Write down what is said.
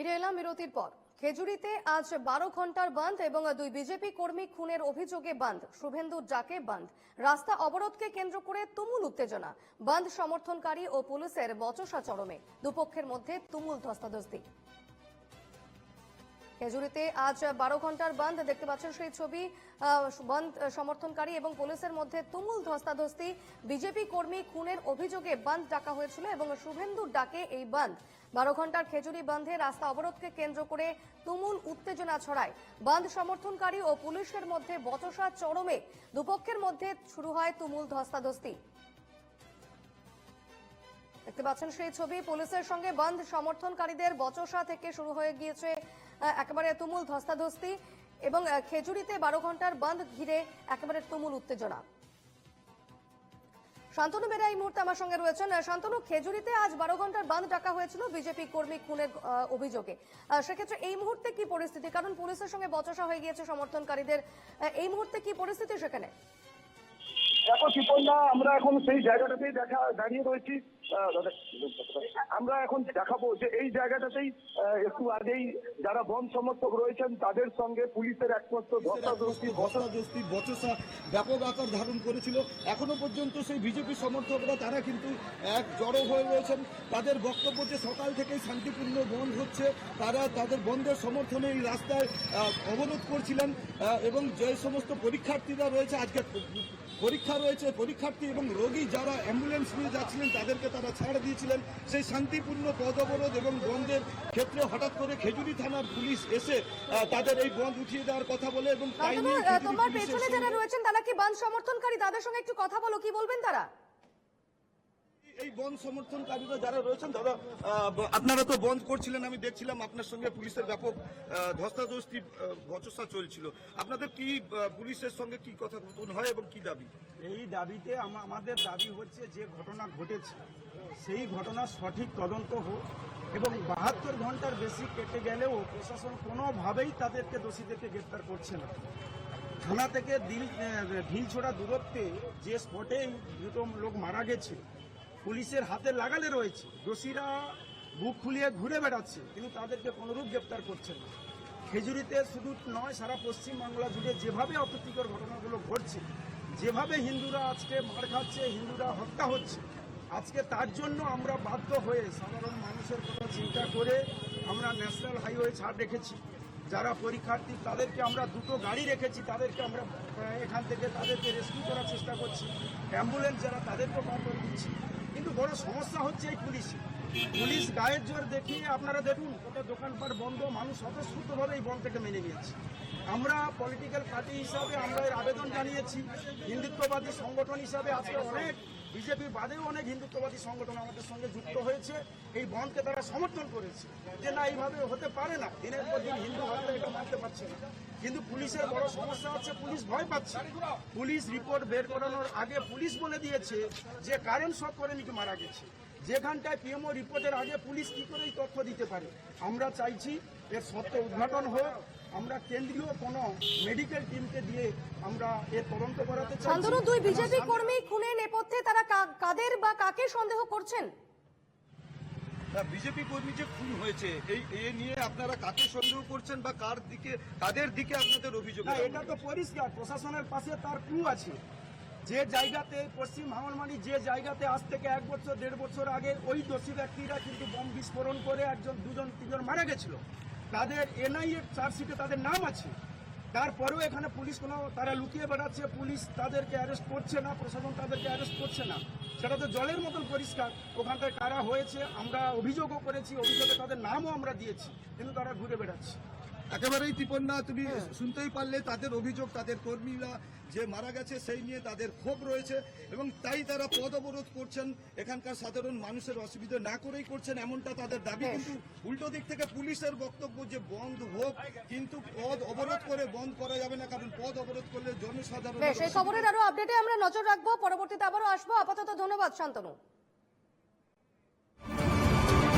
ফিরে এলাম বিরতির পর। খেজুরিতে আজ বারো ঘণ্টার বন্ধ এবং দুই বিজেপি কর্মী খুনের অভিযোগে বন্ধ শুভেন্দুর ডাকে বন্ধ রাস্তা অবরোধকে কেন্দ্র করে তুমুল উত্তেজনা। বন্ধ সমর্থনকারী ও পুলিশের বচসা চরমে দুপক্ষের মধ্যে তুমুল ধস্তাধস্তি। খেজুরিতে আজ বারো ঘণ্টার বন্ধ দেখতে পাচ্ছেন সেই ছবি বন্ধ সমর্থনকারী এবং পুলিশের মধ্যে তুমুল ধস্তাধস্তি। বিজেপি কর্মী খুনের অভিযোগে বন্ধ ডাকা হয়েছিল এবং শুভেন্দুর ডাকে এই বন্ধ। বারো ঘণ্টার খেজুরি বন্ধে রাস্তা অবরোধকে কেন্দ্র করে তুমুল উত্তেজনা ছড়ায়। বন্ধ সমর্থনকারী ও পুলিশের মধ্যে বচসা চরমে। দুপক্ষের মধ্যে শুরু হয় তুমুল ধস্তাধস্তি। দেখতে পাচ্ছেন সেই ছবি, পুলিশের সঙ্গে বন্ধ সমর্থনকারীদের বচসা থেকে শুরু হয়ে গিয়েছে একেবারে তুমুল ধস্তাধস্তি এবং খেজুরিতে বারো ঘণ্টার বন্ধ ঘিরে একেবারে তুমুল উত্তেজনা। শান্তনু বেরা এই মুহূর্তে আমার সঙ্গে রয়েছেন। শান্তনু, খেজুরিতে আজ বারো ঘণ্টার বন্ধ ডাকা হয়েছিল বিজেপি কর্মী খুনের অভিযোগে। সেক্ষেত্রে এই মুহূর্তে কি পরিস্থিতি? কারণ পুলিশের সঙ্গে বচসা হয়ে গিয়েছে সমর্থনকারীদের। এই মুহূর্তে কি পরিস্থিতি সেখানে? দেখো চিপন্না আমরা এখন সেই জায়গাটাতেই দেখা, দাঁড়িয়ে রয়েছি। আমরা এখন দেখাবো যে এই জায়গাটাতেই একটু আগেই যারা বন সমর্থক রয়েছেন, তাদের সঙ্গে পুলিশের একমাত্র বচসা ব্যাপক আকার ধারণ করেছিল। এখনও পর্যন্ত সেই বিজেপি সমর্থকরা, তারা কিন্তু এক জড়ো হয়ে রয়েছেন। তাদের বক্তব্য যে সকাল থেকেই শান্তিপূর্ণ বন্ধ হচ্ছে, তারা তাদের বন্ধের সমর্থনে এই রাস্তায় অবরোধ করছিলেন এবং যে সমস্ত পরীক্ষার্থীরা রয়েছে, আজকে পরীক্ষা রয়েছে পরীক্ষার্থী এবং রোগী যারা অ্যাম্বুলেন্স নিয়ে যাচ্ছিলেন তাদেরকে তারা ছাড় দিয়েছিলেন। সেই শান্তিপূর্ণ পদ অবরোধ এবং বন্ধের ক্ষেত্রে হঠাৎ করে খেজুরি থানার পুলিশ এসে তাদের এই বন্ধ উঠিয়ে দেওয়ার কথা বলে এবং তোমার পেছনে যারা রয়েছেন তারা কি বন্ধ সমর্থনকারী? তাদের সঙ্গে একটু কথা বলো কি বলবেন তারা? এই বন্ধ সমর্থনকারীরা যারা রয়েছেন দাদা আপনারা তো বন্ধ করছিলেন, আমি দেখছিলাম আপনার সঙ্গে পুলিশের ব্যাপক ধস্তাধস্তি বচসা চলছিল। আপনাদের কি পুলিশের সঙ্গে কি কথা হয় এবং কি দাবি? এই দাবিতে আমাদের দাবি হচ্ছে যে ঘটনা ঘটেছে। সেই ঘটনার সঠিক তদন্ত হোক এবং বাহাত্তর ঘণ্টার বেশি কেটে গেলেও প্রশাসন কোনোভাবেই তাদেরকে দোষীদেরকে গ্রেপ্তার করছে না। থানা থেকে দিল ছোড়া দূরত্বে যে স্পটে দুটো লোক মারা গেছে পুলিশের হাতে লাগালে রয়েছে। দোষীরা বুক ফুলিয়ে ঘুরে বেড়াচ্ছে, কিন্তু তাদেরকে কোনোরূপ গ্রেপ্তার করছে না। খেজুরিতে শুধু নয়, সারা পশ্চিমবাংলা জুড়ে যেভাবে অপ্রীতিকর ঘটনাগুলো ঘটছে, যেভাবে হিন্দুরা আজকে মার খাচ্ছে, হিন্দুরা হত্যা হচ্ছে, আজকে তার জন্য আমরা বাধ্য হয়ে সাধারণ মানুষের কথা চিন্তা করে আমরা ন্যাশনাল হাইওয়ে ছাড় রেখেছি। যারা পরীক্ষার্থী, তাদেরকে আমরা দুটো গাড়ি রেখেছি, তাদেরকে আমরা এখান থেকে তাদেরকে রেস্কিউ করার চেষ্টা করছি। অ্যাম্বুলেন্স যারা তাদেরকেও বার করে দিচ্ছি। কিন্তু বড় সমস্যা হচ্ছে এই পুলিশ। পুলিশ গায়ের জোর দেখিয়ে আপনারা দেখুন ওটা দোকানপাট বন্ধ, মানুষ স্বতঃস্ফূর্তভাবে এই বন্ধটাকে মেনে নিয়েছে। আমরা পলিটিক্যাল পার্টি হিসাবে আমরা এর আবেদন জানিয়েছি, হিন্দুত্ববাদী সংগঠন হিসাবে আজকে অনেক বিজেপি বাদেও অনেক হিন্দুত্ববাদী সংগঠন আমাদের সঙ্গে যুক্ত হয়েছে। এই বন্ধকে তারা সমর্থন করেছে যে, না, এইভাবে হতে পারে না। দিনের পর দিন হিন্দু হত্যা এটা মানতে পারছে না। কিন্তু পুলিশের বড় সমস্যা হচ্ছে, পুলিশ ভয় পাচ্ছে। পুলিশ রিপোর্ট বের করানোর আগে পুলিশ বলে দিয়েছে যে, কারেন্ট শক করে নাকি মারা গেছে। যেখানটায় পিএমও রিপোর্টের আগে পুলিশ কি করে তথ্য দিতে পারে? আমরা চাইছি এর সত্য উদ্ঘাটন হোক আমরা কেন্দ্রীয় কোনো মেডিকেল টিমকে দিয়ে আমরা এর তদন্ত করাতে চাইছি। শান্তনু দুই বিজেপি কর্মী খুনের নেপথ্যে তারা কা- কাদের বা কাকে সন্দেহ করছেন? বিজেপি কর্মী যে খুন হয়েছে এই এ নিয়ে আপনারা কাকে সন্দেহ করছেন বা কার দিকে কাদের দিকে আপনাদের অভিযোগ এটা তো পরিষ্কার প্রশাসনের পাশে তার ক্লু আছে। যে জায়গাতে পশ্চিম ভাঙনমারি যে জায়গাতে আজ থেকে এক বছর দেড় বছর আগে ওই দোষী ব্যক্তিরা কিন্তু বম বিস্ফোরণ করে একজন দুজন তিনজন মারা গেছিল। তাদের এনআইএ চার্জশিটে তাদের নাম আছে। তারপরেও এখানে পুলিশ কোনো, তারা লুকিয়ে বেড়াচ্ছে, পুলিশ তাদেরকে অ্যারেস্ট করছে না, প্রশাসন তাদেরকে অ্যারেস্ট করছে না। সেটা তো জলের মতন পরিষ্কার। ওখানটায় কারা হয়েছে, আমরা অভিযোগও করেছি, অভিযোগে তাদের নামও আমরা দিয়েছি, কিন্তু তারা ঘুরে বেড়াচ্ছে। একেবারেই তিপন্না তুমি শুনতেই পারলে তাদের অভিযোগ তাদের কর্মীরা যে মারা গেছে সেই নিয়ে তাদের ক্ষোভ রয়েছে এবং তাই তারা পদ অবরোধ করছেন। এখানকার সাধারণ মানুষের অসুবিধা না করেই করছেন এমনটা তাদের দাবি। কিন্তু উল্টো দিক থেকে পুলিশের বক্তব্য যে বন্ধ হোক কিন্তু পদ অবরোধ করে বন্ধ করা যাবে না কারণ পদ অবরোধ করলে জনসাধারণ এই খবরের আরও আপডেটে আমরা নজর রাখব। পরবর্তীতে আবারও আসব। আপাতত ধন্যবাদ শান্তনু।